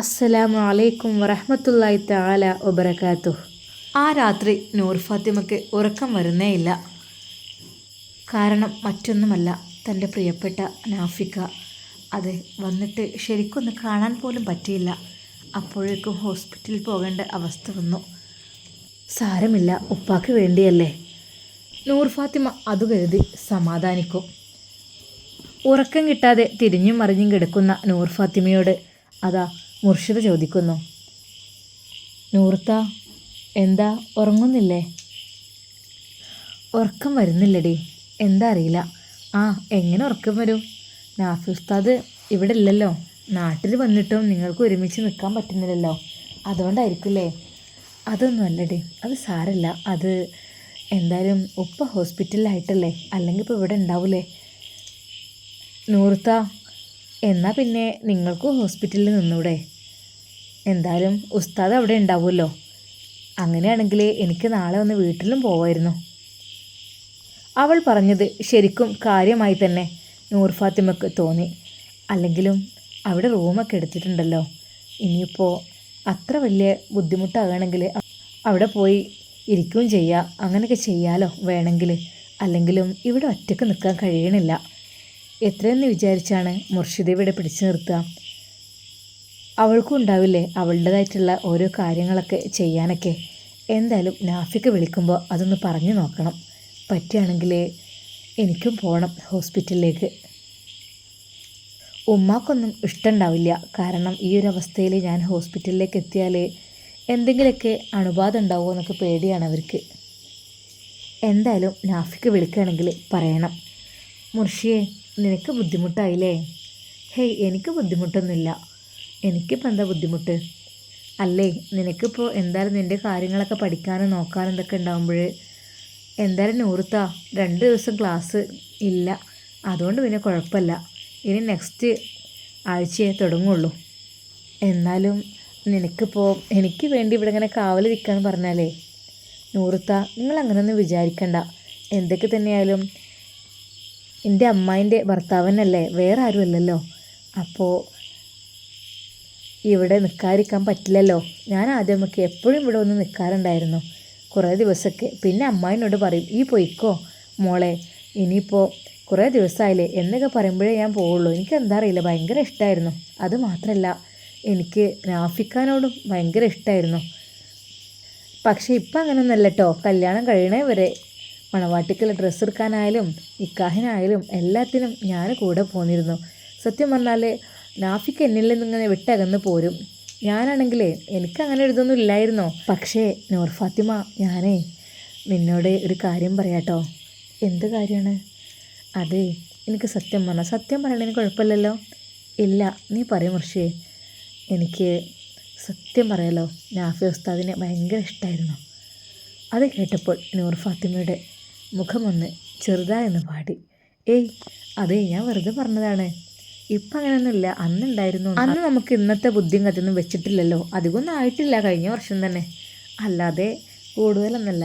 അസ്സലാമു അലൈക്കും വറഹമത്തല്ലായി തആല വബറകാതുഹു. ആ രാത്രി നൂർ ഫാത്തിമയ്ക്ക് ഉറക്കം വരുന്നേയില്ല. കാരണം മറ്റൊന്നുമല്ല തന്റെ പ്രിയപ്പെട്ട നാഫിക്ക. അത് വന്നിട്ട് ശരിക്കൊന്ന് കാണാൻ പോലും പറ്റിയില്ല. അപ്പോഴേക്കും ഹോസ്പിറ്റലിൽ പോകേണ്ട അവസ്ഥ വന്നു. സാരമില്ല ഉപ്പാക്ക് വേണ്ടിയല്ലേ? നൂർ ഫാത്തിമ അത് കരുതി സമാധാനിക്കും. ഉറക്കം കിട്ടാതെ തിരിഞ്ഞും മറിഞ്ഞും കിടക്കുന്ന നൂർ ഫാത്തിമയോട് അതാ മുർഷിദ ചോദിക്കുന്നു. നൂർത്ത എന്താ ഉറങ്ങുന്നില്ലേ? ഉറക്കം വരുന്നില്ലടി. എന്താ അറിയില്ല. ആ എങ്ങനെ ഉറക്കം വരും? നാഫി ഉസ്താദ് ഇവിടെ ഇല്ലല്ലോ. നാട്ടിൽ വന്നിട്ടും നിങ്ങൾക്ക് ഒരുമിച്ച് നിൽക്കാൻ പറ്റുന്നില്ലല്ലോ. അതുകൊണ്ടായിരിക്കില്ലേ? അതൊന്നും അല്ലടി. അത് സാരല്ല. അത് എന്തായാലും ഉപ്പ ഹോസ്പിറ്റലിലായിട്ടല്ലേ? അല്ലെങ്കിൽ ഇപ്പോൾ ഇവിടെ ഉണ്ടാവില്ലേ നൂർത്ത എന്നാൽ പിന്നെ നിങ്ങൾക്കും ഹോസ്പിറ്റലിൽ നിന്നൂടെ. എന്തായാലും ഉസ്താദ് അവിടെ ഉണ്ടാവുമല്ലോ. അങ്ങനെയാണെങ്കിൽ എനിക്ക് നാളെ ഒന്ന് വീട്ടിലും പോവായിരുന്നു. അവൾ പറഞ്ഞത് ശരിക്കും കാര്യമായി തന്നെ നൂർ ഫാത്തിമക്ക് തോന്നി. അല്ലെങ്കിലും അവിടെ റൂമൊക്കെ എടുത്തിട്ടുണ്ടല്ലോ. ഇനിയിപ്പോൾ അത്ര വലിയ ബുദ്ധിമുട്ടാകണമെങ്കിൽ അവിടെ പോയി ഇരിക്കുകയും ചെയ്യാം. അങ്ങനെയൊക്കെ ചെയ്യാലോ വേണമെങ്കിൽ അല്ലെങ്കിലും ഇവിടെ ഒറ്റയ്ക്ക് നിൽക്കാൻ കഴിയണില്ല. എത്രയെന്ന് വിചാരിച്ചാണ് മുർഷിദ ഇവിടെ പിടിച്ചു നിർത്തുക? അവൾക്കും ഉണ്ടാവില്ലേ അവളുടേതായിട്ടുള്ള ഓരോ കാര്യങ്ങളൊക്കെ ചെയ്യാനൊക്കെ? എന്തായാലും നാഫിക്ക് വിളിക്കുമ്പോൾ അതൊന്ന് പറഞ്ഞു നോക്കണം. പറ്റുകയാണെങ്കിൽ എനിക്കും പോകണം ഹോസ്പിറ്റലിലേക്ക്. ഉമ്മാക്കൊന്നും ഇഷ്ടമുണ്ടാവില്ല. കാരണം ഈ ഒരു അവസ്ഥയിൽ ഞാൻ ഹോസ്പിറ്റലിലേക്ക് എത്തിയാൽ എന്തെങ്കിലുമൊക്കെ അണുബാധ ഉണ്ടാവുമോ എന്നൊക്കെ പേടിയാണ് അവർക്ക്. എന്തായാലും നാഫിക്ക് വിളിക്കുകയാണെങ്കിൽ പറയണം. മുർഷിയെ നിനക്ക് ബുദ്ധിമുട്ടായില്ലേ? ഹേയ് എനിക്ക് ബുദ്ധിമുട്ടൊന്നുമില്ല. എനിക്കിപ്പോൾ എന്താ ബുദ്ധിമുട്ട്? അല്ലേ നിനക്കിപ്പോൾ എന്തായാലും നിന്റെ കാര്യങ്ങളൊക്കെ പഠിക്കാനും നോക്കാനും ഇതൊക്കെ ഉണ്ടാകുമ്പോൾ എന്തായാലും നൂറുത്താ രണ്ട് ദിവസം ക്ലാസ് ഇല്ല. അതുകൊണ്ട് പിന്നെ കുഴപ്പമില്ല. ഇനി നെക്സ്റ്റ് ആഴ്ചയെ തുടങ്ങുള്ളൂ. എന്നാലും നിനക്കിപ്പോൾ എനിക്ക് വേണ്ടി ഇവിടെ ഇങ്ങനെ കാവലിരിക്കാമെന്ന് പറഞ്ഞാലേ നൂറുത്ത നിങ്ങൾ അങ്ങനെയൊന്നും വിചാരിക്കണ്ട. എന്തൊക്കെ തന്നെയായാലും എന്റെ അമ്മായിന്റെ ഭർത്താവനല്ലേ വേറെ ആരുമല്ലല്ലോ അപ്പോൾ ഇവിടെ നിൽക്കാതിരിക്കാൻ പറ്റില്ലല്ലോ. ഞാൻ ആദ്യമൊക്കെ എപ്പോഴും ഇവിടെ ഒന്ന് നിൽക്കാറുണ്ടായിരുന്നു കുറേ ദിവസമൊക്കെ. പിന്നെ അമ്മായിനോട് പറയും ഈ പോയിക്കോ മോളെ ഇനിയിപ്പോൾ കുറേ ദിവസമായില്ലേ. എന്നൊക്കെ പറയുമ്പോഴേ ഞാൻ പോവുള്ളൂ. എനിക്ക് എന്താ അറിയില്ല. ഭയങ്കര ഇഷ്ടമായിരുന്നു അത് മാത്രമല്ല എനിക്ക് രാഫിക്കാനോടും ഭയങ്കര ഇഷ്ടമായിരുന്നു പക്ഷേ ഇപ്പം അങ്ങനെയൊന്നല്ല കേട്ടോ കല്യാണം കഴിയണേ വരെ മണവാട്ടിക്കുള്ള ഡ്രസ്സ് എടുക്കാനായാലും നിക്കാഹിനായാലും എല്ലാത്തിനും ഞാൻ കൂടെ പോന്നിരുന്നു. സത്യം പറഞ്ഞാൽ നാഫിക്ക് എന്നിൽ നിന്നിങ്ങനെ വിട്ടകന്ന് പോരും. ഞാനാണെങ്കിലേ എനിക്ക് അങ്ങനെ ഇതൊന്നും ഇല്ലായിരുന്നോ പക്ഷേ നൂർ ഫാത്തിമ ഞാനേ നിന്നോട് ഒരു കാര്യം പറയാട്ടോ. എന്ത് കാര്യമാണ് അതെ എനിക്ക് സത്യം പറഞ്ഞ സത്യം പറയണതിന് കുഴപ്പമില്ലല്ലോ. ഇല്ല നീ പറയും മുർഷിയെ എനിക്ക് സത്യം പറയാലോ നാഫി ഉസ്താദിനെ ഭയങ്കര ഇഷ്ടമായിരുന്നു അത് കേട്ടപ്പോൾ നൂർ ഫാത്തിമയുടെ മുഖമൊന്ന് ചെറുതായെന്ന് പാടി. ഏയ് അതേ ഞാൻ വെറുതെ പറഞ്ഞതാണ്. ഇപ്പം അങ്ങനെയൊന്നുമില്ല അന്നുണ്ടായിരുന്നു. അന്ന് നമുക്ക് ഇന്നത്തെ ബുദ്ധിയും കത്തിയൊന്നും വെച്ചിട്ടില്ലല്ലോ. അധികമൊന്നും ആയിട്ടില്ല. കഴിഞ്ഞ വർഷം തന്നെ. അല്ലാതെ കൂടുതലൊന്നല്ല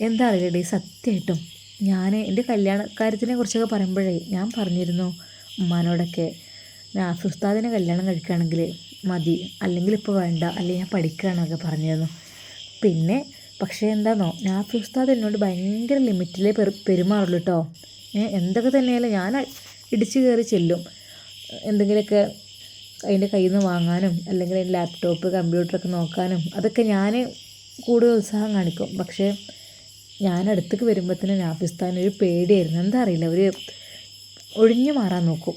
എന്താ അറിയടി സത്യമായിട്ടും. ഞാൻ എന്റെ കല്യാണ കാര്യത്തിനെ കുറിച്ചൊക്കെ പറയുമ്പോഴേ ഞാൻ പറഞ്ഞിരുന്നു. ഉമ്മാനോടൊക്കെ ഞാൻ ഉസ്താദിനെ കല്യാണം കഴിക്കുകയാണെങ്കിൽ മതി. അല്ലെങ്കിൽ ഇപ്പോൾ വേണ്ട. അല്ലെങ്കിൽ ഞാൻ പഠിക്കുകയാണെന്നൊക്കെ പറഞ്ഞിരുന്നു. പിന്നെ പക്ഷേ എന്താണോ നാഫി ഉസ്താദ് എന്നോട് ഭയങ്കര ലിമിറ്റിലേ പെരു പെരുമാറുള്ളൂ കേട്ടോ എന്തൊക്കെ തന്നെയാലും ഞാൻ ഇടിച്ചു കയറി ചെല്ലും. എന്തെങ്കിലുമൊക്കെ അതിന്റെ കയ്യിൽ നിന്ന് വാങ്ങാനും അല്ലെങ്കിൽ അതിന്റെ ലാപ്ടോപ്പ് കമ്പ്യൂട്ടറൊക്കെ നോക്കാനും അതൊക്കെ ഞാൻ കൂടുതൽ ഉത്സാഹം കാണിക്കും. പക്ഷേ ഞാൻ അടുത്തേക്ക് വരുമ്പോഴത്തേന് നാഫിസ്ഥാൻ ഒരു പേടിയായിരുന്നു. എന്താ അറിയില്ല അവർ ഒഴിഞ്ഞു മാറാൻ നോക്കും.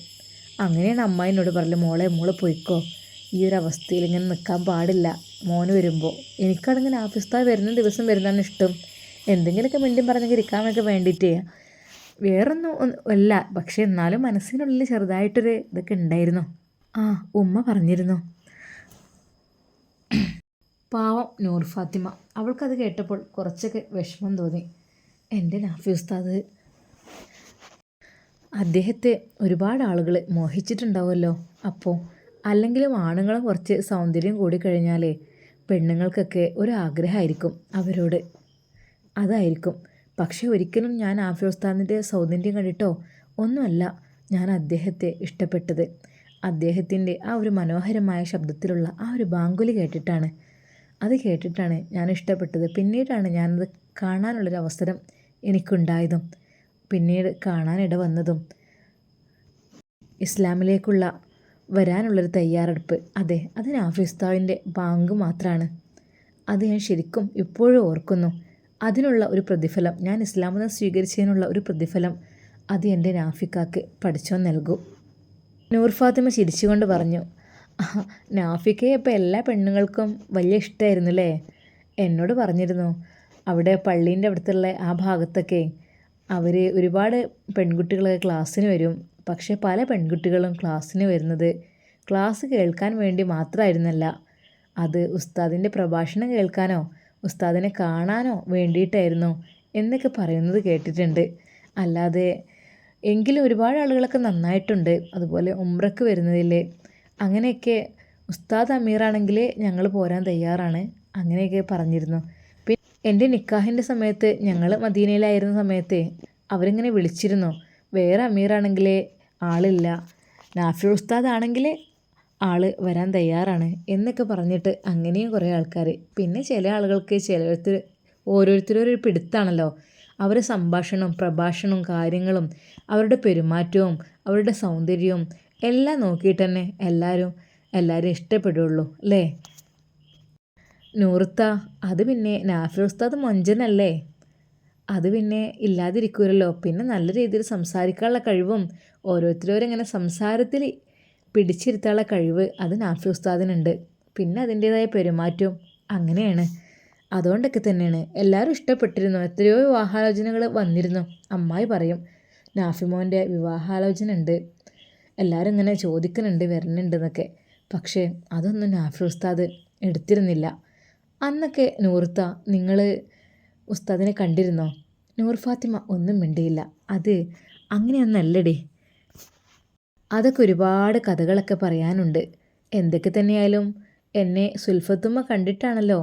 അങ്ങനെയാണ് അമ്മായിനോട് പറഞ്ഞത് മോളെ മോളെ പോയിക്കോ. ഈ ഒരു അവസ്ഥയിൽ ഇങ്ങനെ നിൽക്കാൻ പാടില്ല. മോന് വരുമ്പോൾ എനിക്കാണെങ്കിൽ ആഫിസ്താ വരുന്ന ദിവസം വരുന്നതാണ് ഇഷ്ടം. എന്തെങ്കിലുമൊക്കെ മിണ്ടും പറഞ്ഞെങ്കിൽ ഇരിക്കാനൊക്കെ വേണ്ടിയിട്ടേ. വേറൊന്നും അല്ല പക്ഷേ എന്നാലും മനസ്സിനുള്ളിൽ ചെറുതായിട്ടൊരു ഇതൊക്കെ ഉണ്ടായിരുന്നു. ആ ഉമ്മ പറഞ്ഞിരുന്നു. പാവം നൂർ ഫാത്തിമ. അവൾക്കത് കേട്ടപ്പോൾ കുറച്ചൊക്കെ വിഷമം തോന്നി. എന്റെ നാഫി ഉസ്താദ്. അദ്ദേഹത്തെ ഒരുപാട് ആളുകൾ മോഹിച്ചിട്ടുണ്ടാവുമല്ലോ. അപ്പോൾ അല്ലെങ്കിലും ആണുങ്ങളും കുറച്ച് സൗന്ദര്യം കൂടി കഴിഞ്ഞാലേ പെണ്ണുങ്ങൾക്കൊക്കെ ഒരു ആഗ്രഹമായിരിക്കും അവരോട്. അതായിരിക്കും. പക്ഷേ ഒരിക്കലും ഞാൻ ആഫ്രോസ്ഥാനിന്റെ സൗന്ദര്യം കണ്ടിട്ടോ? ഒന്നുമല്ല ഞാൻ അദ്ദേഹത്തെ ഇഷ്ടപ്പെട്ടത്. അദ്ദേഹത്തിന്റെ ആ ഒരു മനോഹരമായ ശബ്ദത്തിലുള്ള ആ ഒരു ബാങ്കുലി കേട്ടിട്ടാണ്. അത് കേട്ടിട്ടാണ് ഞാൻ ഇഷ്ടപ്പെട്ടത്. പിന്നീടാണ് ഞാനത് കാണാനുള്ളൊരു അവസരം എനിക്കുണ്ടായതും. പിന്നീട് കാണാനിട വന്നതും ഇസ്ലാമിലേക്കുള്ള വരാനുള്ളൊരു തയ്യാറെടുപ്പ്. അതെ അത് നാഫിസ്താവിന്റെ ബാങ്ക് മാത്രമാണ് അത് ഞാൻ ശരിക്കും ഇപ്പോഴും ഓർക്കുന്നു. അതിനുള്ള ഒരു പ്രതിഫലം ഞാൻ ഇസ്ലാം മതം സ്വീകരിച്ചതിനുള്ള ഒരു പ്രതിഫലം അത് എന്റെ നാഫിക്കാക്ക് പഠിച്ചോ നൽകൂ. നൂർ ഫാത്തിമ ചിരിച്ചുകൊണ്ട് പറഞ്ഞു "ആഹ്, നാഫിക്കയെ ഇപ്പോൾ എല്ലാ പെണ്ണുങ്ങൾക്കും വലിയ ഇഷ്ടമായിരുന്നു അല്ലേ എന്നോട് പറഞ്ഞിരുന്നു. അവിടെ പള്ളീന്റെ അടുത്തുള്ള ആ ഭാഗത്തൊക്കെ അവർ ഒരുപാട് പെൺകുട്ടികൾ ക്ലാസ്സിന് വരും. പക്ഷേ പല പെൺകുട്ടികളും ക്ലാസ്സിന് വരുന്നത് ക്ലാസ് കേൾക്കാൻ വേണ്ടി മാത്രമായിരുന്നല്ല. അത് ഉസ്താദിന്റെ പ്രഭാഷണം കേൾക്കാനോ ഉസ്താദിനെ കാണാനോ വേണ്ടിയിട്ടായിരുന്നു എന്നൊക്കെ പറയുന്നത് കേട്ടിട്ടുണ്ട്. അല്ലാതെ എങ്കിലും ഒരുപാട് ആളുകളൊക്കെ നന്നായിട്ടുണ്ട്. അതുപോലെ ഉമ്രക്ക് വരുന്നതിൽ അങ്ങനെയൊക്കെ ഉസ്താദ് അമീറാണെങ്കിൽ ഞങ്ങൾ പോരാൻ തയ്യാറാണ് അങ്ങനെയൊക്കെ പറഞ്ഞിരുന്നു. പിന്നെ എന്റെ നിക്കാഹിന്റെ സമയത്ത് ഞങ്ങൾ മദീനയിലായിരുന്ന സമയത്ത് അവരിങ്ങനെ വിളിച്ചിരുന്നു. വേറെ അമീറാണെങ്കിൽ ആളില്ല. നാഫി ഉസ്താദ് ആണെങ്കിൽ ആൾ വരാൻ തയ്യാറാണ് എന്നൊക്കെ പറഞ്ഞിട്ട് അങ്ങനെയും കുറേ ആൾക്കാർ പിന്നെ ചില ആളുകൾക്ക് ചിലർക്ക് ഓരോരുത്തരും ഒരു പിടുത്താണല്ലോ. അവരുടെ സംഭാഷണവും പ്രഭാഷണവും കാര്യങ്ങളും അവരുടെ പെരുമാറ്റവും അവരുടെ സൗന്ദര്യവും എല്ലാം നോക്കിയിട്ട് തന്നെ എല്ലാവരും എല്ലാവരും ഇഷ്ടപ്പെടുള്ളൂ അല്ലേ? നൂറുത്ത അത് പിന്നെ നാഫി ഉസ്താദ് മൊഞ്ചനല്ലേ? അത് പിന്നെ ഇല്ലാതിരിക്കൂലല്ലോ. പിന്നെ നല്ല രീതിയിൽ സംസാരിക്കാനുള്ള കഴിവും ഓരോരുത്തരും ഇങ്ങനെ സംസാരത്തിൽ പിടിച്ചിരുത്താനുള്ള കഴിവ് അത് നാഫി ഉസ്താദിനുണ്ട്. പിന്നെ അതിന്റേതായ പെരുമാറ്റവും അങ്ങനെയാണ്. അതുകൊണ്ടൊക്കെ തന്നെയാണ്. എല്ലാവരും ഇഷ്ടപ്പെട്ടിരുന്നു. എത്രയോ വിവാഹാലോചനകൾ വന്നിരുന്നു. അമ്മായി പറയും നാഫിമോന്റെ വിവാഹാലോചന ഉണ്ട് എല്ലാവരും ഇങ്ങനെ ചോദിക്കുന്നുണ്ട് വരുന്നുണ്ട് എന്നൊക്കെ പക്ഷേ അതൊന്നും നാഫി ഉസ്താദ് എടുത്തിരുന്നില്ല. അന്നൊക്കെ നൂർത്ത നിങ്ങൾ ഉസ്താദിനെ കണ്ടിരുന്നോ? നൂർ ഫാത്തിമ ഒന്നും മിണ്ടിയില്ല. അത് അങ്ങനെയൊന്നല്ലടേ. അതൊക്കെ ഒരുപാട് കഥകളൊക്കെ പറയാനുണ്ട്. എന്തൊക്കെ തന്നെയായാലും എന്നെ സുൽഫത്തുമ്മ കണ്ടിട്ടാണല്ലോ.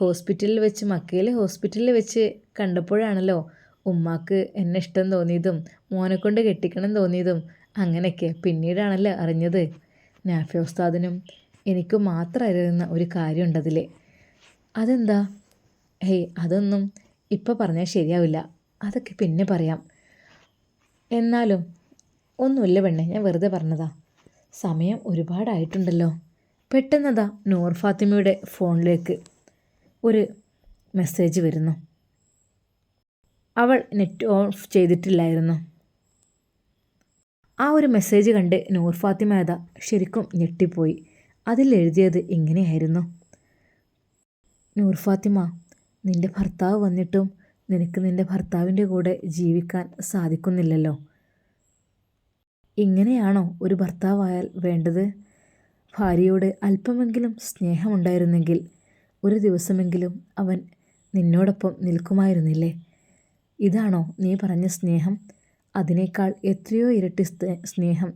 ഹോസ്പിറ്റലിൽ വെച്ച് മക്കയിലെ ഹോസ്പിറ്റലിൽ വെച്ച് കണ്ടപ്പോഴാണല്ലോ ഉമ്മാക്ക് എന്നെ ഇഷ്ടം തോന്നിയതും മോനെ കൊണ്ട് കെട്ടിക്കണം തോന്നിയതും അങ്ങനെയൊക്കെ പിന്നീടാണല്ലോ അറിഞ്ഞത്. നാഫി ഉസ്താദിനും എനിക്ക് മാത്രം അറിയുന്ന ഒരു കാര്യമുണ്ടതിൽ അതെന്താ? ഹേയ് അതൊന്നും ഇപ്പോൾ പറഞ്ഞാൽ ശരിയാവില്ല. അതൊക്കെ പിന്നെ പറയാം. എന്നാലും ഒന്നുമില്ല പെണ്ണെ ഞാൻ വെറുതെ പറഞ്ഞതാ. സമയം ഒരുപാടായിട്ടുണ്ടല്ലോ. പെട്ടെന്നതാ നൂർ ഫാത്തിമയുടെ ഫോണിലേക്ക് ഒരു മെസ്സേജ് വരുന്നു. അവൾ നെറ്റ് ഓഫ് ചെയ്തിട്ടില്ലായിരുന്നു. ആ ഒരു മെസ്സേജ് കണ്ട് നൂർ ഫാത്തിമ അതാ ശരിക്കും ഞെട്ടിപ്പോയി. അതിൽ എഴുതിയത് ഇങ്ങനെയായിരുന്നു. നൂർ ഫാത്തിമ നിന്റെ ഭർത്താവ് വന്നിട്ടും നിനക്ക് നിന്റെ ഭർത്താവിന്റെ കൂടെ ജീവിക്കാൻ സാധിക്കുന്നില്ലല്ലോ. ഇങ്ങനെയാണോ ഒരു ഭർത്താവായാൽ വേണ്ടത്? ഭാര്യയോട് അല്പമെങ്കിലും സ്നേഹമുണ്ടായിരുന്നെങ്കിൽ ഒരു ദിവസമെങ്കിലും അവൻ നിന്നോടൊപ്പം നിൽക്കുമായിരുന്നില്ലേ? ഇതാണോ നീ പറഞ്ഞ സ്നേഹം? അതിനേക്കാൾ എത്രയോ ഇരട്ടി സ്നേ- സ്നേഹം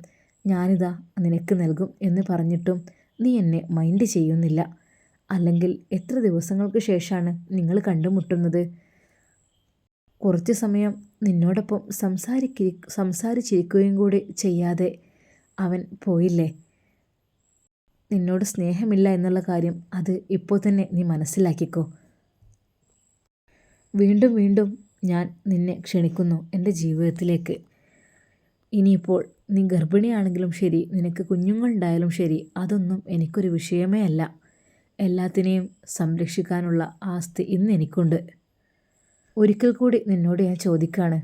ഞാനിതാ നിനക്ക് നൽകും എന്ന് പറഞ്ഞിട്ടും നീ എന്നെ മൈൻഡ് ചെയ്യുന്നില്ല. അല്ലെങ്കിൽ എത്ര ദിവസങ്ങൾക്ക് ശേഷമാണ് നിങ്ങൾ കണ്ടുമുട്ടുന്നത്? കുറച്ച് സമയം നിന്നോടൊപ്പം സംസാരിക്കി സംസാരിച്ചിരിക്കുകയും കൂടി ചെയ്യാതെ അവൻ പോയില്ലേ? നിന്നോട് സ്നേഹമില്ല എന്നുള്ള കാര്യം അത് ഇപ്പോൾ തന്നെ നീ മനസ്സിലാക്കിക്കോ. വീണ്ടും വീണ്ടും ഞാൻ നിന്നെ ക്ഷണിക്കുന്നു എന്റെ ജീവിതത്തിലേക്ക്. ഇനിയിപ്പോൾ നീ ഗർഭിണിയാണെങ്കിലും ശരി നിനക്ക് കുഞ്ഞുങ്ങളുണ്ടായാലും ശരി അതൊന്നും എനിക്കൊരു വിഷയമേ അല്ല. എല്ലാത്തിനെയും സംരക്ഷിക്കാനുള്ള ആസ്തി ഇന്ന് എനിക്കുണ്ട്. ഒരിക്കൽ കൂടി നിന്നോട് ഞാൻ ചോദിക്കുകയാണ്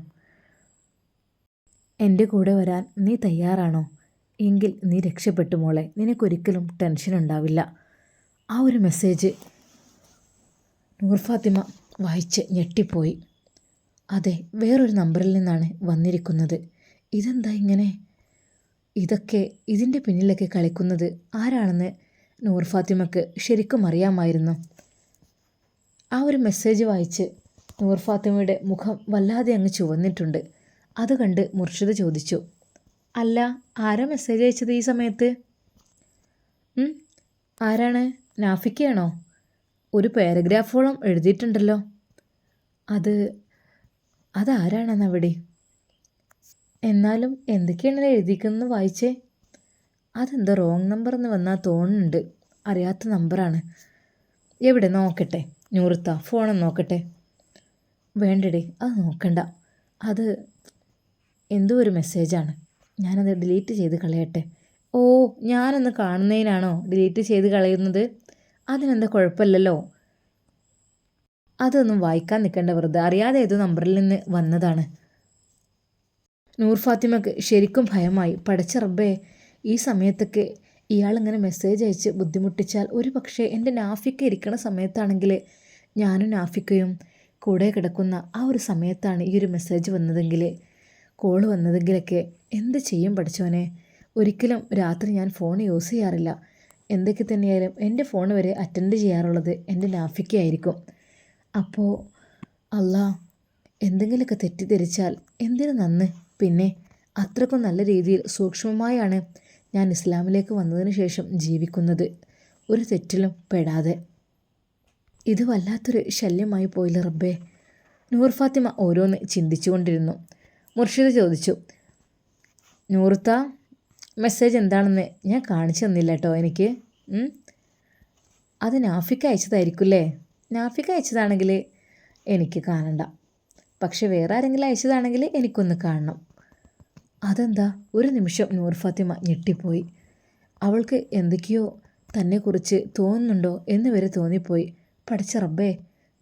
എന്റെ കൂടെ വരാൻ നീ തയ്യാറാണോ? എങ്കിൽ നീ രക്ഷപ്പെട്ടു മോളെ. നിനക്കൊരിക്കലും ടെൻഷൻ ഉണ്ടാവില്ല. ആ ഒരു മെസ്സേജ് നൂർ ഫാത്തിമ വായിച്ച് ഞെട്ടിപ്പോയി. അതെ വേറൊരു നമ്പറിൽ നിന്നാണ് വന്നിരിക്കുന്നത്. ഇതെന്താ ഇങ്ങനെ? ഇതൊക്കെ ഇതിന്റെ പിന്നിലൊക്കെ കളിക്കുന്നത് ആരാണെന്ന് നൂർ ഫാത്തിമക്ക് ശരിക്കും അറിയാമായിരുന്നു. ആ ഒരു മെസ്സേജ് വായിച്ച് നൂർ ഫാത്തിമയുടെ മുഖം വല്ലാതെ അങ്ങ് ചുവന്നിട്ടുണ്ട്. അത് കണ്ട് മുർഷിദ് ചോദിച്ചു അല്ല ആരാ മെസ്സേജ് അയച്ചത് ഈ സമയത്ത്? ആരാണ്? നാഫിക്കയാണോ? ഒരു പാരഗ്രാഫോളം എഴുതിയിട്ടുണ്ടല്ലോ. അത് അതാരാണെന്നവിടെ എന്നാലും എന്തൊക്കെയാണ് എഴുതിക്കുന്നത് വായിച്ചേ. അതെന്താ റോങ് നമ്പർ എന്ന് വന്നാൽ തോന്നുന്നുണ്ട്. അറിയാത്ത നമ്പറാണ് എവിടെ നോക്കട്ടെ? നൂറുത്ത ഫോണൊന്ന് നോക്കട്ടെ? വേണ്ടടേ. അത് നോക്കണ്ട. അത് എന്തോ ഒരു മെസ്സേജാണ്. ഞാനത് ഡിലീറ്റ് ചെയ്ത് കളയട്ടെ. ഓ ഞാനൊന്ന് കാണുന്നതിനാണോ ഡിലീറ്റ് ചെയ്ത് കളയുന്നത്? അതിനെന്താ കുഴപ്പമില്ലല്ലോ? അതൊന്നും വായിക്കാൻ നിൽക്കേണ്ട വെറുതെ. അറിയാതെ ഏതോ നമ്പറിൽ നിന്ന് വന്നതാണ്. നൂർ ഫാത്തിമക്ക് ശരിക്കും ഭയമായി. പടച്ച റബ്ബേ ഈ സമയത്തൊക്കെ ഇയാളിങ്ങനെ മെസ്സേജ് അയച്ച് ബുദ്ധിമുട്ടിച്ചാൽ ഒരു പക്ഷേ എന്റെ നാഫിക്ക ഇരിക്കണ സമയത്താണെങ്കിൽ ഞാനും നാഫിക്കയും കൂടെ കിടക്കുന്ന ആ ഒരു സമയത്താണ് ഈ ഒരു മെസ്സേജ് വന്നതെങ്കിൽ കോൾ വന്നതെങ്കിലൊക്കെ എന്ത് ചെയ്യും പഠിച്ചവനെ? ഒരിക്കലും രാത്രി ഞാൻ ഫോൺ യൂസ് ചെയ്യാറില്ല. എന്തൊക്കെ തന്നെയായാലും എന്റെ ഫോൺ വരെ അറ്റൻഡ് ചെയ്യാറുള്ളത് എന്റെ നാഫിക്കായിരിക്കും അപ്പോൾ അല്ല എന്തെങ്കിലുമൊക്കെ തെറ്റിദ്ധരിച്ചാൽ എന്തിനു നന്ന്? പിന്നെ അത്രക്കും നല്ല രീതിയിൽ സൂക്ഷ്മമായാണ് ഞാൻ ഇസ്ലാമിലേക്ക് വന്നതിന് ശേഷം ജീവിക്കുന്നത്. ഒരു തെറ്റിലും പെടാതെ. ഇത് വല്ലാത്തൊരു ശല്യമായി പോയില്ല റബ്ബേ. നൂർ ഫാത്തിമ ഓരോന്ന് ചിന്തിച്ചുകൊണ്ടിരുന്നു. മുർഷിദ് ചോദിച്ചു നൂർത്ത മെസ്സേജ് എന്താണെന്ന് ഞാൻ കാണിച്ചു തന്നില്ല കേട്ടോ എനിക്ക്? അത് നാഫിക്ക് അയച്ചതായിരിക്കുമല്ലേ നാഫിക്ക് അയച്ചതാണെങ്കിൽ എനിക്ക് കാണണ്ട. പക്ഷെ വേറെ ആരെങ്കിലും അയച്ചതാണെങ്കിൽ എനിക്കൊന്ന് കാണണം. അതെന്താ? ഒരു നിമിഷം നൂർ ഫാത്തിമ ഞെട്ടിപ്പോയി. അവൾക്ക് എന്തൊക്കെയോ തന്നെക്കുറിച്ച് തോന്നുന്നുണ്ടോ എന്ന് വരെ തോന്നിപ്പോയി. പഠിച്ച റബ്ബേ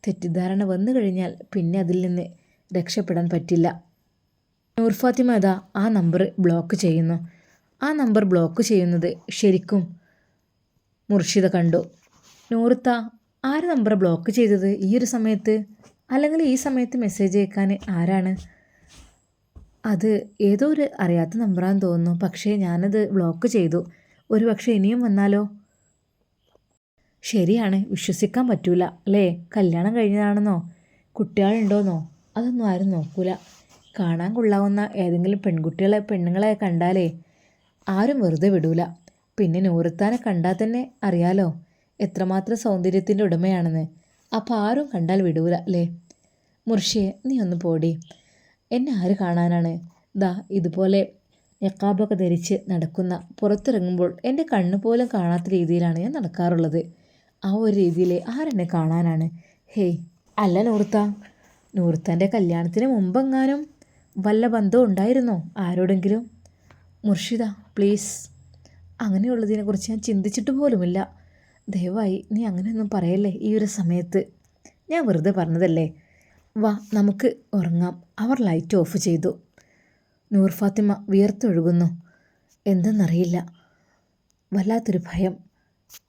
തെറ്റിദ്ധാരണ വന്നു കഴിഞ്ഞാൽ പിന്നെ അതിൽ നിന്ന് രക്ഷപ്പെടാൻ പറ്റില്ല. നൂർ ഫാത്തിമ അതാ ആ നമ്പർ ബ്ലോക്ക് ചെയ്യുന്നു. ആ നമ്പർ ബ്ലോക്ക് ചെയ്യുന്നത് ശരിക്കും മുർഷിദ കണ്ടു. നൂറുത്ത ആര് നമ്പർ ബ്ലോക്ക് ചെയ്തത്? ഈ ഒരു സമയത്ത്? അല്ലെങ്കിൽ ഈ സമയത്ത് മെസ്സേജ് അയക്കാൻ ആരാണ്? അത് ഏതോ ഒരു അറിയാത്ത നമ്പറാന്ന് തോന്നുന്നു. പക്ഷേ ഞാനത് ബ്ലോക്ക് ചെയ്തു. ഒരു പക്ഷേ ഇനിയും വന്നാലോ? ശരിയാണ് വിശ്വസിക്കാൻ പറ്റൂല. അല്ലേ? കല്യാണം കഴിഞ്ഞതാണെന്നോ? കുട്ടികളുണ്ടോന്നോ? അതൊന്നും ആരും നോക്കൂല. കാണാൻ കൊള്ളാവുന്ന ഏതെങ്കിലും പെൺകുട്ടികളെ പെണ്ണുങ്ങളെ കണ്ടാലേ ആരും വെറുതെ വിടൂല. പിന്നെ നൂറത്താനെ കണ്ടാൽ തന്നെ അറിയാലോ എത്രമാത്രം സൗന്ദര്യത്തിന്റെ ഉടമയാണെന്ന്. അപ്പം ആരും കണ്ടാൽ വിടൂല അല്ലേ? മുർഷിയെ നീ ഒന്ന് പോടി. എന്നെ ആര് കാണാനാണ്? ദാ ഇതുപോലെ നെക്കാബൊക്കെ ധരിച്ച് നടക്കുന്ന പുറത്തിറങ്ങുമ്പോൾ എന്റെ കണ്ണ് പോലും കാണാത്ത രീതിയിലാണ് ഞാൻ നടക്കാറുള്ളത്. ആ ഒരു രീതിയിൽ ആരെന്നെ കാണാനാണ്? ഹേയ് അല്ല നൂർത്ത. നൂർത്താന്റെ കല്യാണത്തിന് മുമ്പെങ്ങാനും വല്ല ബന്ധവും ഉണ്ടായിരുന്നോ ആരോടെങ്കിലും? മുർഷിദ പ്ലീസ്. അങ്ങനെയുള്ളതിനെക്കുറിച്ച് ഞാൻ ചിന്തിച്ചിട്ട് പോലുമില്ല. ദയവായി നീ അങ്ങനെയൊന്നും പറയല്ലേ ഈ ഒരു സമയത്ത്? ഞാൻ വെറുതെ പറഞ്ഞതല്ലേ? വാ നമുക്ക് ഉറങ്ങാം. അവർ ലൈറ്റ് ഓഫ് ചെയ്തു. നൂർ ഫാത്തിമ വിയർത്തൊഴുകുന്നു. എന്തെന്നറിയില്ല. വല്ലാത്തൊരു ഭയം.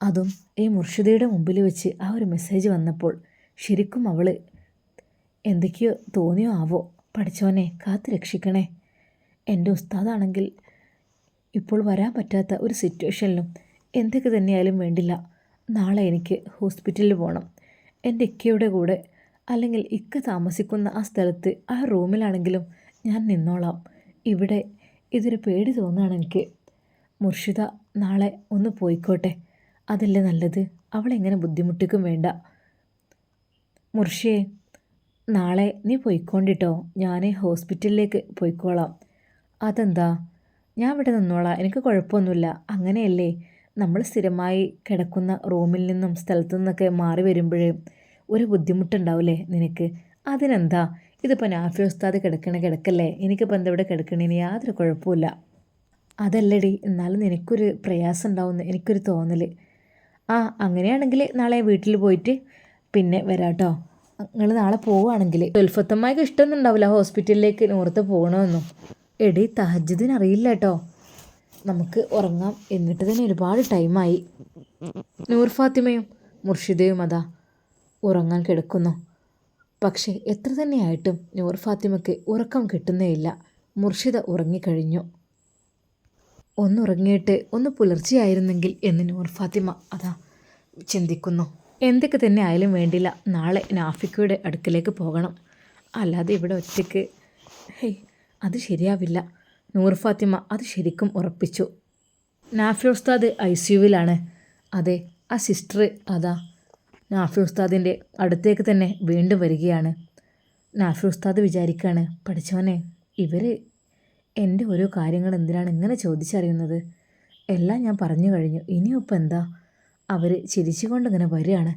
അതും ഈ മുർഷിദയുടെ മുമ്പിൽ വെച്ച് ആ ഒരു മെസ്സേജ് വന്നപ്പോൾ ശരിക്കും അവൾ എന്തൊക്കെയോ തോന്നിയോ ആവോ? പഠിച്ചവനെ കാത്തു രക്ഷിക്കണേ. എന്റെ ഉസ്താദാണെങ്കിൽ ഇപ്പോൾ വരാൻ പറ്റാത്ത ഒരു സിറ്റുവേഷനിലും എന്തൊക്കെ തന്നെയായാലും വേണ്ടില്ല. നാളെ എനിക്ക് ഹോസ്പിറ്റലിൽ പോകണം എന്റെ ഇക്കയുടെ കൂടെ അല്ലെങ്കിൽ ഇക്ക താമസിക്കുന്ന ആ സ്ഥലത്ത് ആ റൂമിലാണെങ്കിലും ഞാൻ നിന്നോളാം. ഇവിടെ ഇതൊരു പേടി തോന്നുകയാണ് എനിക്ക്. മുർഷിദ നാളെ ഒന്ന് പോയിക്കോട്ടെ. അതല്ലേ നല്ലത്? അവളെങ്ങനെ ബുദ്ധിമുട്ടിക്കും വേണ്ട. മുർഷേ നാളെ നീ പൊയ്ക്കോണ്ടിട്ടോ? ഞാൻ ഹോസ്പിറ്റലിലേക്ക് പോയിക്കോളാം. അതെന്താ? ഞാൻ ഇവിടെ നിന്നോളാം. എനിക്ക് കുഴപ്പമൊന്നുമില്ല. അങ്ങനെയല്ലേ? നമ്മൾ സ്ഥിരമായി കിടക്കുന്ന റൂമിൽ നിന്നും സ്ഥലത്തു നിന്നൊക്കെ മാറി വരുമ്പോഴേ ഒരു ബുദ്ധിമുട്ടുണ്ടാവില്ലേ നിനക്ക്? അതിനെന്താ? ഇതിപ്പോൾ നാഫി ഉസ്താദ് കിടക്കണ കിടക്കല്ലേ? എനിക്കിപ്പോൾ എന്താ ഇവിടെ കിടക്കണേന് യാതൊരു കുഴപ്പമില്ല അതല്ലടി എന്നാലും നിനക്കൊരു പ്രയാസം ഉണ്ടാവുമെന്ന് എനിക്കൊരു തോന്നൽ ആ അങ്ങനെയാണെങ്കിൽ നാളെ വീട്ടിൽ പോയിട്ട് പിന്നെ വരാം കേട്ടോ നിങ്ങൾ നാളെ പോവുകയാണെങ്കിൽ ദുൽഫത്തമ്മയ്ക്ക് ഇഷ്ടമൊന്നും ഉണ്ടാവില്ല ഹോസ്പിറ്റലിലേക്ക് നൂറത്ത് പോകണമെന്നും എടി തഹജ്ജുദിന് അറിയില്ല കേട്ടോ നമുക്ക് ഉറങ്ങാം. എന്നിട്ട് തന്നെ ഒരുപാട് ടൈമായി. നൂർ ഫാത്തിമയും മുർഷിദയും അതാ ഉറങ്ങാൻ കിടക്കുന്നു. പക്ഷേ എത്ര തന്നെയായിട്ടും നൂർ ഫാത്തിമയ്ക്ക് ഉറക്കം കിട്ടുന്നേയില്ല. മുർഷിദ ഉറങ്ങിക്കഴിഞ്ഞു. ഒന്നുറങ്ങിയിട്ട് ഒന്ന് പുലർച്ചെയായിരുന്നെങ്കിൽ എന്ന് നൂർ ഫാത്തിമ അതാ ചിന്തിക്കുന്നു. എന്തൊക്കെ തന്നെ ആയാലും വേണ്ടില്ല നാളെ നാഫിക്കയുടെ അടുക്കലേക്ക് പോകണം. അല്ലാതെ ഇവിടെ ഒറ്റയ്ക്ക് ഹേയ് അത് ശരിയാവില്ല. നൂർ ഫാത്തിമ അത് ശരിക്കും ഉറപ്പിച്ചു. നാഫി ഉസ്താദ് ഐ സിയുവിലാണ് അതെ ആ സിസ്റ്റർ അതാ നാഫി ഉസ്താദിന്റെ അടുത്തേക്ക് തന്നെ വീണ്ടും വരികയാണ്. നാഫി ഉസ്താദ് വിചാരിക്കുകയാണ് പഠിച്ചവനെ ഇവർ എന്റെ ഓരോ കാര്യങ്ങൾ എന്തിനാണ് ഇങ്ങനെ ചോദിച്ചറിയുന്നത്? എല്ലാം ഞാൻ പറഞ്ഞു കഴിഞ്ഞു. ഇനിയിപ്പോൾ എന്താ? അവർ ചിരിച്ചുകൊണ്ടിങ്ങനെ വരികയാണ്.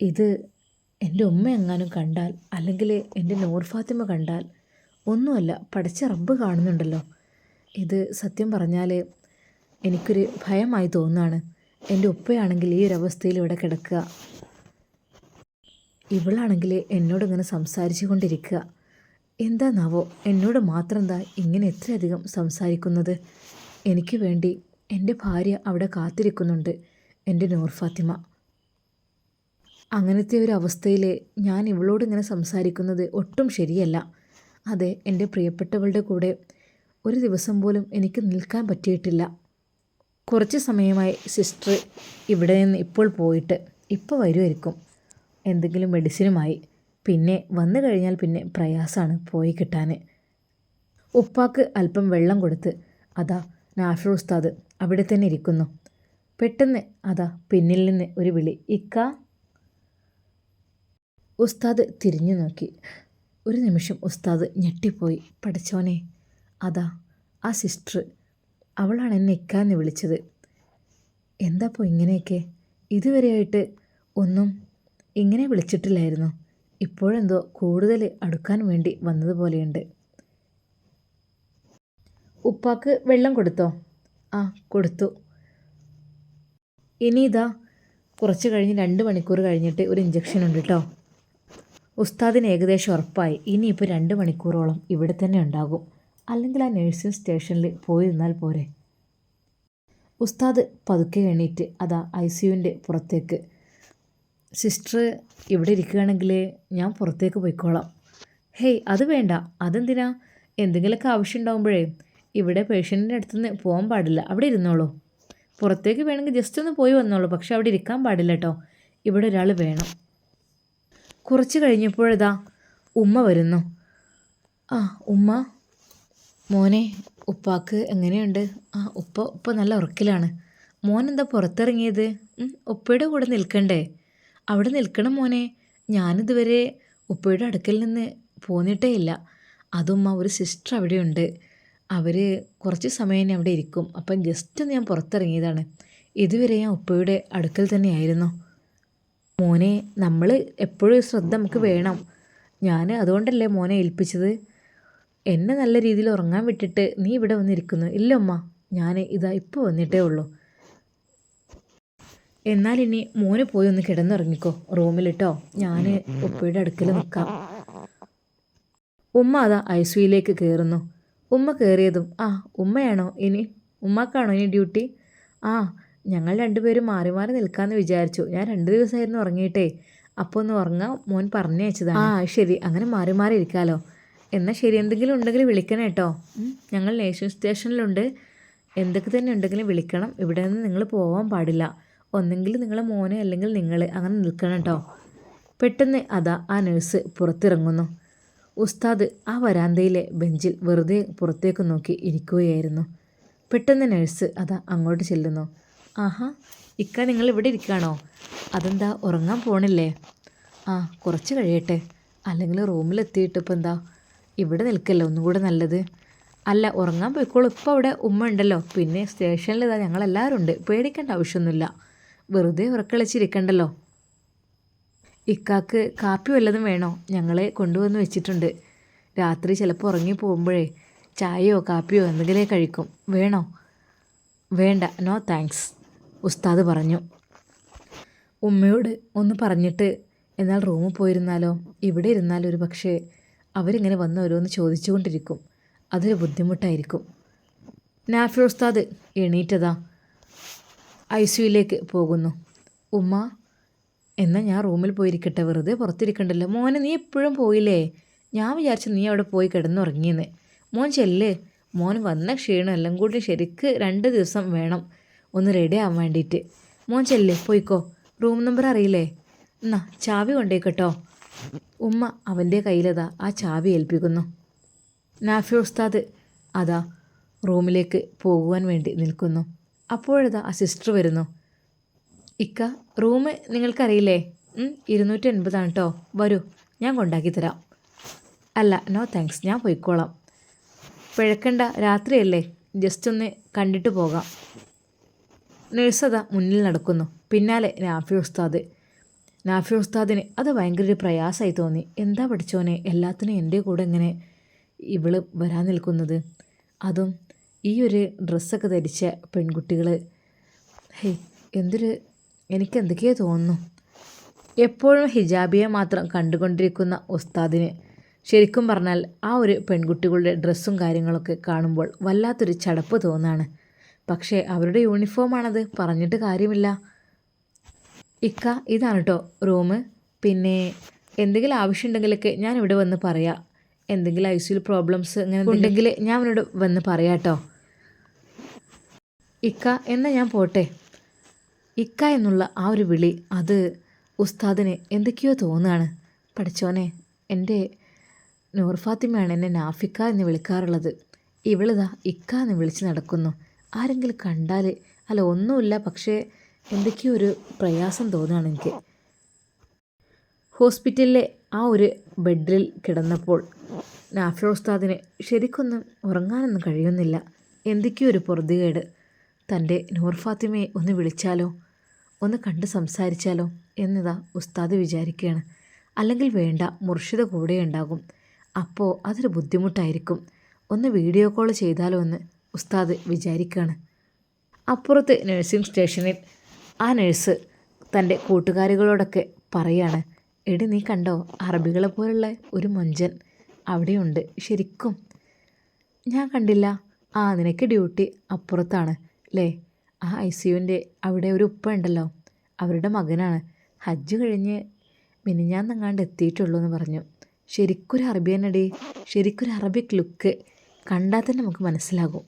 ഇത് എന്റെ ഉമ്മ എങ്ങാനും കണ്ടാൽ അല്ലെങ്കിൽ എന്റെ നൂർ ഫാത്തിമ കണ്ടാൽ ഒന്നുമല്ല പഠിച്ച റബ്ബ് കാണുന്നുണ്ടല്ലോ. ഇത് സത്യം പറഞ്ഞാൽ എനിക്കൊരു ഭയമായി തോന്നുകയാണ്. എന്റെ ഉപ്പയാണെങ്കിൽ ഈ ഒരു അവസ്ഥയിൽ ഇവിടെ കിടക്കുക. ഇവളാണെങ്കിൽ എന്നോട് ഇങ്ങനെ സംസാരിച്ചു കൊണ്ടിരിക്കുക. എന്താന്നാവോ എന്നോട് മാത്രം എന്താ ഇങ്ങനെ എത്രയധികം സംസാരിക്കുന്നത്? എനിക്ക് വേണ്ടി എന്റെ ഭാര്യ അവിടെ കാത്തിരിക്കുന്നുണ്ട് എന്റെ നൂർ ഫാത്തിമ. അങ്ങനത്തെ ഒരു അവസ്ഥയിൽ ഞാൻ ഇവളോട് ഇങ്ങനെ സംസാരിക്കുന്നത് ഒട്ടും ശരിയല്ല. അതെ എന്റെ പ്രിയപ്പെട്ടവളുടെ കൂടെ ഒരു ദിവസം പോലും എനിക്ക് നിൽക്കാൻ പറ്റിയിട്ടില്ല. കുറച്ച് സമയമായി സിസ്റ്റർ ഇവിടെ നിന്ന് ഇപ്പോൾ പോയിട്ട് ഇപ്പോൾ വരുമായിരിക്കും എന്തെങ്കിലും മെഡിസിനുമായി പിന്നെ വന്നു കഴിഞ്ഞാൽ പിന്നെ പ്രയാസമാണ് പോയി കിട്ടാൻ ഉപ്പാക്ക് അല്പം വെള്ളം കൊടുത്ത് അതാ നാഫിർ ഉസ്താദ് അവിടെ തന്നെ ഇരിക്കുന്നു. പെട്ടെന്ന് അതാ പിന്നിൽ നിന്ന് ഒരു വിളി ഇക്ക. ഉസ്താദ് തിരിഞ്ഞു നോക്കി. ഒരു നിമിഷം ഉസ്താദ് ഞെട്ടിപ്പോയി. പഠിച്ചോനെ അതാ ആ സിസ്റ്റർ അവളാണ് എന്നെ ഇക്കാന്ന് വിളിച്ചത്. എന്താപ്പോൾ ഇങ്ങനെയൊക്കെ? ഇതുവരെയായിട്ട് ഒന്നും ഇങ്ങനെ വിളിച്ചിട്ടില്ലായിരുന്നു. ഇപ്പോഴെന്തോ കൂടുതൽ അടുക്കാൻ വേണ്ടി വന്നതുപോലെയുണ്ട് ഉപ്പാക്ക് വെള്ളം കൊടുത്തോ? ആ കൊടുത്തു. ഇനി ഇതാ കുറച്ച് കഴിഞ്ഞ് രണ്ട് മണിക്കൂർ കഴിഞ്ഞിട്ട് ഒരു ഇഞ്ചക്ഷൻ ഉണ്ട് കേട്ടോ ഉസ്താദിന് ഏകദേശം ഉറപ്പായി. ഇനിയിപ്പോൾ രണ്ട് മണിക്കൂറോളം ഇവിടെ തന്നെ ഉണ്ടാകും. അല്ലെങ്കിൽ ആ നഴ്സിംഗ് സ്റ്റേഷനിൽ പോയിരുന്നാൽ പോരെ. ഉസ്താദ് പതുക്കെ എണീറ്റ് അതാ ഐ സിയുവിന്റെ പുറത്തേക്ക് സിസ്റ്റർ ഇവിടെ ഇരിക്കുകയാണെങ്കിൽ ഞാൻ പുറത്തേക്ക് പോയിക്കോളാം. ഹേയ് അത് വേണ്ട. അതെന്തിനാ? എന്തെങ്കിലുമൊക്കെ ആവശ്യം ഉണ്ടാകുമ്പോഴേ ഇവിടെ പേഷ്യന്റിന്റെ അടുത്തുനിന്ന് പോകാൻ പാടില്ല. അവിടെ ഇരുന്നോളൂ. പുറത്തേക്ക് വേണമെങ്കിൽ ജസ്റ്റ് ഒന്ന് പോയി വന്നോളൂ. പക്ഷെ അവിടെ ഇരിക്കാൻ പാടില്ല കേട്ടോ. ഇവിടെ ഒരാൾ വേണം. കുറച്ച് കഴിഞ്ഞപ്പോഴതാ ഉമ്മ വരുന്നു. ആ ഉമ്മ. മോനെ ഉപ്പാക്ക് എങ്ങനെയുണ്ട്? ആ ഉപ്പ ഉപ്പ നല്ല ഉറക്കിലാണ്. മോനെന്താ പുറത്തിറങ്ങിയത്? ഉപ്പയുടെ കൂടെ നിൽക്കണ്ടേ? അവിടെ നിൽക്കണം മോനെ. ഞാനിതുവരെ ഉപ്പയുടെ അടുക്കൽ നിന്ന് പോന്നിട്ടേ ഇല്ല. അതുമ്മ ഒരു സിസ്റ്റർ അവിടെയുണ്ട്. അവർ കുറച്ച് സമയം അവിടെ ഇരിക്കും. അപ്പം ജസ്റ്റ് ഞാൻ പുറത്തിറങ്ങിയതാണ്. ഇതുവരെ ഞാൻ ഉപ്പയുടെ അടുക്കൽ തന്നെയായിരുന്നു. മോനെ നമ്മൾ എപ്പോഴും ശ്രദ്ധ നമുക്ക് വേണം. ഞാൻ അതുകൊണ്ടല്ലേ മോനെ ഏൽപ്പിച്ചത്? എന്നെ നല്ല രീതിയിൽ ഉറങ്ങാൻ വിട്ടിട്ട് നീ ഇവിടെ വന്നിരിക്കുന്നു. ഇല്ല ഉമ്മ ഞാൻ ഇതാ ഇപ്പോൾ വന്നിട്ടേ ഉള്ളൂ. എന്നാൽ ഇനി മോന് പോയി ഒന്ന് കിടന്നുറങ്ങിക്കോ. റൂമിലിട്ടോ. ഞാൻ ഉപ്പയുടെ അടുക്കൽ നിൽക്കാം. ഉമ്മ അതാ ഐ സിയിലേക്ക് കയറുന്നു. ഉമ്മ കയറിയതും ആ ഉമ്മയാണോ ഇനി? ഉമ്മക്കാണോ ഇനി ഡ്യൂട്ടി? ആ ഞങ്ങൾ രണ്ടുപേരും മാറി മാറി നിൽക്കാമെന്ന് വിചാരിച്ചു. ഞാൻ രണ്ട് ദിവസമായിരുന്നു ഉറങ്ങിയിട്ടേ. അപ്പോൾ ഒന്ന് ഉറങ്ങാം. മോൻ പറഞ്ഞു വെച്ചതാണ് ആ ശരി. അങ്ങനെ മാറി മാറി ഇരിക്കാമല്ലോ എന്നാൽ ശരി. എന്തെങ്കിലും ഉണ്ടെങ്കിൽ വിളിക്കണേ കേട്ടോ ഞങ്ങൾ നേഷൻ സ്റ്റേഷനിലുണ്ട്. എന്തൊക്കെ തന്നെ ഉണ്ടെങ്കിലും വിളിക്കണം. ഇവിടെ നിന്ന് നിങ്ങൾ പോകാൻ പാടില്ല. ഒന്നെങ്കിൽ നിങ്ങളെ മോനെ അല്ലെങ്കിൽ നിങ്ങൾ അങ്ങനെ നിൽക്കണം കേട്ടോ. പെട്ടെന്ന് അതാ ആ നഴ്സ് പുറത്തിറങ്ങുന്നു. ഉസ്താദ് ആ വരാന്തയിലെ ബെഞ്ചിൽ വെറുതെ പുറത്തേക്ക് നോക്കി ഇരിക്കുകയായിരുന്നു. പെട്ടെന്ന് നഴ്സ് അതാ അങ്ങോട്ട് ചെല്ലുന്നു. ആഹാ ഇക്ക നിങ്ങൾ ഇവിടെ ഇരിക്കുകയാണോ? അതെന്താ ഉറങ്ങാൻ പോണില്ലേ? ആ കുറച്ച് കഴിയട്ടെ. അല്ലെങ്കിൽ റൂമിലെത്തിയിട്ട് ഇപ്പം എന്താ? ഇവിടെ നിൽക്കല്ലോ ഒന്നും കൂടെ നല്ലത്. അല്ല ഉറങ്ങാൻ പോയിക്കോളൂ. ഇപ്പോൾ അവിടെ ഉമ്മ ഉണ്ടല്ലോ. പിന്നെ സ്റ്റേഷനിൽ ഇതാ ഞങ്ങളെല്ലാവരും ഉണ്ട്. പേടിക്കേണ്ട ആവശ്യമൊന്നുമില്ല. വെറുതെ ഉറക്കളിച്ചിരിക്കണ്ടല്ലോ. ഇക്കാക്ക് കാപ്പി വല്ലതും വേണോ? ഞങ്ങളെ കൊണ്ടുവന്ന് വെച്ചിട്ടുണ്ട്. രാത്രി ചിലപ്പോൾ ഉറങ്ങി പോകുമ്പോഴേ ചായയോ കാപ്പിയോ എന്തെങ്കിലേ കഴിക്കും. വേണോ? വേണ്ട. No thanks. ഉസ്താദ് പറഞ്ഞു. ഉമ്മയോട് ഒന്ന് പറഞ്ഞിട്ട് എന്നാൽ റൂമിൽ പോയിരുന്നാലോ? ഇവിടെ ഇരുന്നാൽ ഒരു പക്ഷേ അവരിങ്ങനെ വന്ന് ഓരോന്ന് ചോദിച്ചുകൊണ്ടിരിക്കും. അതൊരു ബുദ്ധിമുട്ടായിരിക്കും. നാഫി ഉസ്താദ് എണീറ്റതാ. ഐ സിയുയിലേക്ക് പോകുന്നു. ഉമ്മ എന്നാൽ ഞാൻ റൂമിൽ പോയിരിക്കട്ടെ വെറുതെ പുറത്തിരിക്കണ്ടല്ലോ. മോനെ നീ എപ്പോഴും പോയില്ലേ? ഞാൻ വിചാരിച്ചു നീ അവിടെ പോയി കിടന്നുറങ്ങിയെന്ന്. മോൻ ചെല്ല്. മോൻ വന്ന ക്ഷീണം എല്ലാം കൂടി ശരിക്ക് രണ്ട് ദിവസം വേണം ഒന്ന് റെഡി ആവാൻ വേണ്ടിയിട്ട്. മോൻ ചെല്ല് പോയിക്കോ. റൂം നമ്പർ അറിയില്ലേ? എന്നാ ചാവി കൊണ്ടേക്കട്ടോ. ഉമ്മ അവന്റെ കയ്യിലതാ ആ ചാവി ഏൽപ്പിക്കുന്നു. നാഫി ഉസ്താദ് അതാ റൂമിലേക്ക് പോകുവാൻ വേണ്ടി നിൽക്കുന്നു. അപ്പോഴതാ ആ സിസ്റ്റർ വരുന്നു. ഇക്ക റൂം നിങ്ങൾക്കറിയില്ലേ? ഇരുന്നൂറ്റി എൺപതാണ് കേട്ടോ വരൂ ഞാൻ കൊണ്ടാക്കി തരാം. അല്ല നോ താങ്ക്സ് ഞാൻ പോയിക്കോളാം. പിഴക്കണ്ട രാത്രിയല്ലേ? ജസ്റ്റ് ഒന്ന് കണ്ടിട്ട് പോകാം. നേഴ്സത മുന്നിൽ നടക്കുന്നു. പിന്നാലെ നാഫി ഉസ്താദ്. നാഫി ഉസ്താദിന് അത് ഭയങ്കര ഒരു പ്രയാസമായി തോന്നി. എന്താ പഠിച്ചോനെ? എല്ലാത്തിനും എന്റെ കൂടെ ഇങ്ങനെ ഇവൾ വരാൻ നിൽക്കുന്നത്? അതും ഈ ഒരു ഡ്രസ്സൊക്കെ ധരിച്ച പെൺകുട്ടികൾ ഹേയ് എന്തൊരു എനിക്ക് എന്തൊക്കെയോ തോന്നുന്നു. എപ്പോഴും ഹിജാബിയെ മാത്രം കണ്ടുകൊണ്ടിരിക്കുന്ന ഉസ്താദിന് ശരിക്കും പറഞ്ഞാൽ ആ ഒരു പെൺകുട്ടികളുടെ ഡ്രസ്സും കാര്യങ്ങളൊക്കെ കാണുമ്പോൾ വല്ലാത്തൊരു ചടപ്പ് തോന്നാണ്. പക്ഷേ അവരുടെ യൂണിഫോമാണത് പറഞ്ഞിട്ട് കാര്യമില്ല. ഇക്ക ഇതാണ് കേട്ടോ റൂം പിന്നെ എന്തെങ്കിലും ആവശ്യമുണ്ടെങ്കിലൊക്കെ ഞാൻ ഇവിടെ വന്ന് പറയാം. എന്തെങ്കിലും ഐ സിയിൽ പ്രോബ്ലംസ് അങ്ങനെ ഉണ്ടെങ്കിൽ ഞാൻ അവനോട് വന്ന് പറയാം കേട്ടോ ഇക്ക എന്ന ഞാൻ പോട്ടെ. ഇക്ക എന്നുള്ള ആ ഒരു വിളി അത് ഉസ്താദിന് എന്തൊക്കെയോ തോന്നുകയാണ് പഠിച്ചോനെ എന്റെ നൂർ ഫാത്തിമയാണ് എന്നെ നാഫിക്ക എന്ന് വിളിക്കാറുള്ളത്. ഇവളിതാ ഇക്ക എന്ന് വിളിച്ച് നടക്കുന്നു. ആരെങ്കിലും കണ്ടാൽ അല്ല ഒന്നുമില്ല പക്ഷേ എന്തൊക്കെയോ ഒരു പ്രയാസം തോന്നുകയാണ് എനിക്ക്. ഹോസ്പിറ്റലിലെ ആ ഒരു ബെഡിൽ കിടന്നപ്പോൾ നാഫിയ ഉസ്താദിന് ശരിക്കൊന്നും ഉറങ്ങാനൊന്നും കഴിയുന്നില്ല. എന്തൊക്കെയോ ഒരു പൊറുതികേട്. തന്റെ നൂർ ഫാത്തിമയെ ഒന്ന് വിളിച്ചാലോ? ഒന്ന് കണ്ട് സംസാരിച്ചാലോ? എന്നതാ ഉസ്താദ് വിചാരിക്കുകയാണ് അല്ലെങ്കിൽ വേണ്ട മുർഷിദ കൂടെ ഉണ്ടാകും. അപ്പോൾ അതൊരു ബുദ്ധിമുട്ടായിരിക്കും. ഒന്ന് വീഡിയോ കോൾ ചെയ്താലോ എന്ന് ഉസ്താദ് വിചാരിക്കുകയാണ് അപ്പുറത്ത് നഴ്സിംഗ് സ്റ്റേഷനിൽ ആ നഴ്സ് തന്റെ കൂട്ടുകാരികളോടൊക്കെ പറയാണ് എടി നീ കണ്ടോ? അറബികളെ പോലുള്ള ഒരു മൊഞ്ചൻ അവിടെയുണ്ട് ശരിക്കും. ഞാൻ കണ്ടില്ല. ആ നിനക്ക് ഡ്യൂട്ടി അപ്പുറത്താണ്. അല്ലേ ആ ഐ സിയുവിന്റെ അവിടെ ഒരു ഉപ്പ ഉണ്ടല്ലോ. അവരുടെ മകനാണ്. ഹജ്ജ് കഴിഞ്ഞ് മിനിഞ്ഞാന്നെങ്ങാണ്ട് എത്തിയിട്ടുള്ളൂ എന്ന് പറഞ്ഞു. ശരിക്കൊരു അറബി തന്നെടി. ശരിക്കൊരു അറബിക് ലുക്ക്. കണ്ടാൽ തന്നെ നമുക്ക് മനസ്സിലാകും.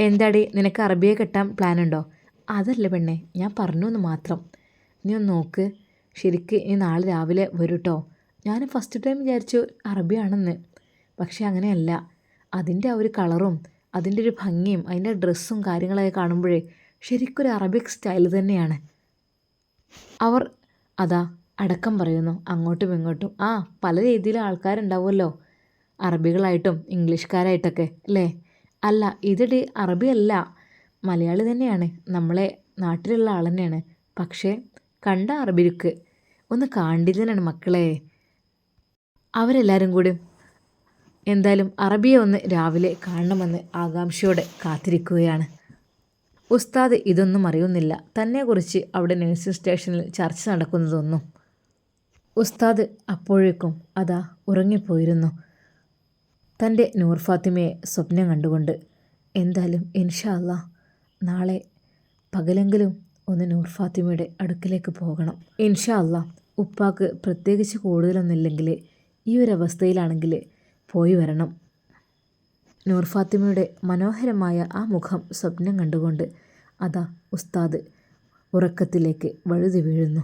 എന്താടി നിനക്ക് അറബിയെ കെട്ടാൻ പ്ലാൻ ഉണ്ടോ അതല്ല പെണ്ണെ ഞാൻ പറഞ്ഞു എന്ന് മാത്രം. നീ ഒന്ന് നോക്ക്. ശരിക്ക് ഇനി നാളെ രാവിലെ വരും കേട്ടോ ഞാൻ ഫസ്റ്റ് ടൈം വിചാരിച്ചു അറബിയാണെന്ന്. പക്ഷേ അങ്ങനെയല്ല. അതിന്റെ ആ ഒരു കളറും അതിന്റെ ഒരു ഭംഗിയും അതിന്റെ ഡ്രസ്സും കാര്യങ്ങളൊക്കെ കാണുമ്പോഴേ ശരിക്കൊരു അറബിക് സ്റ്റൈൽ തന്നെയാണ്. അവർ അതാ അടക്കം പറയുന്നു അങ്ങോട്ടും ഇങ്ങോട്ടും. ആ പല രീതിയിലും ആൾക്കാരുണ്ടാവുമല്ലോ. അറബികളായിട്ടും ഇംഗ്ലീഷുകാരായിട്ടൊക്കെ അല്ലേ? അല്ല ഇതിടി അറബിയല്ല മലയാളി തന്നെയാണ്. നമ്മളെ നാട്ടിലുള്ള ആൾ തന്നെയാണ്. പക്ഷേ കണ്ട അറബിക്ക് ഒന്ന് കാണ്ടിതനാണ് മക്കളെ. അവരെല്ലാവരും കൂടി എന്തായാലും അറബിയെ ഒന്ന് രാവിലെ കാണണമെന്ന് ആകാംക്ഷയോടെ കാത്തിരിക്കുകയാണ്. ഉസ്താദ് ഇതൊന്നും അറിയുന്നില്ല. തന്നെക്കുറിച്ച് അവിടെ നഴ്സിംഗ് സ്റ്റേഷനിൽ ചർച്ച നടക്കുന്നതൊന്നും. ഉസ്താദ് അപ്പോഴേക്കും അതാ ഉറങ്ങിപ്പോയിരുന്നു. തന്റെ നൂർ ഫാത്തിമയെ സ്വപ്നം കണ്ടുകൊണ്ട് എന്തായാലും ഇൻഷാ അല്ലാ നാളെ പകലെങ്കിലും ഒന്ന് നൂർ ഫാത്തിമയുടെ അടുക്കിലേക്ക് പോകണം. ഇൻഷാ അല്ലാ ഉപ്പാക്ക് പ്രത്യേകിച്ച് കൂടുതലൊന്നുമില്ലെങ്കിൽ ഈ ഒരു അവസ്ഥയിലാണെങ്കിൽ പോയി വരണം. നൂർ ഫാത്തിമയുടെ മനോഹരമായ ആ മുഖം സ്വപ്നം കണ്ടുകൊണ്ട് അതാ ഉസ്താദ് ഉറക്കത്തിലേക്ക് വഴുതി വീഴുന്നു.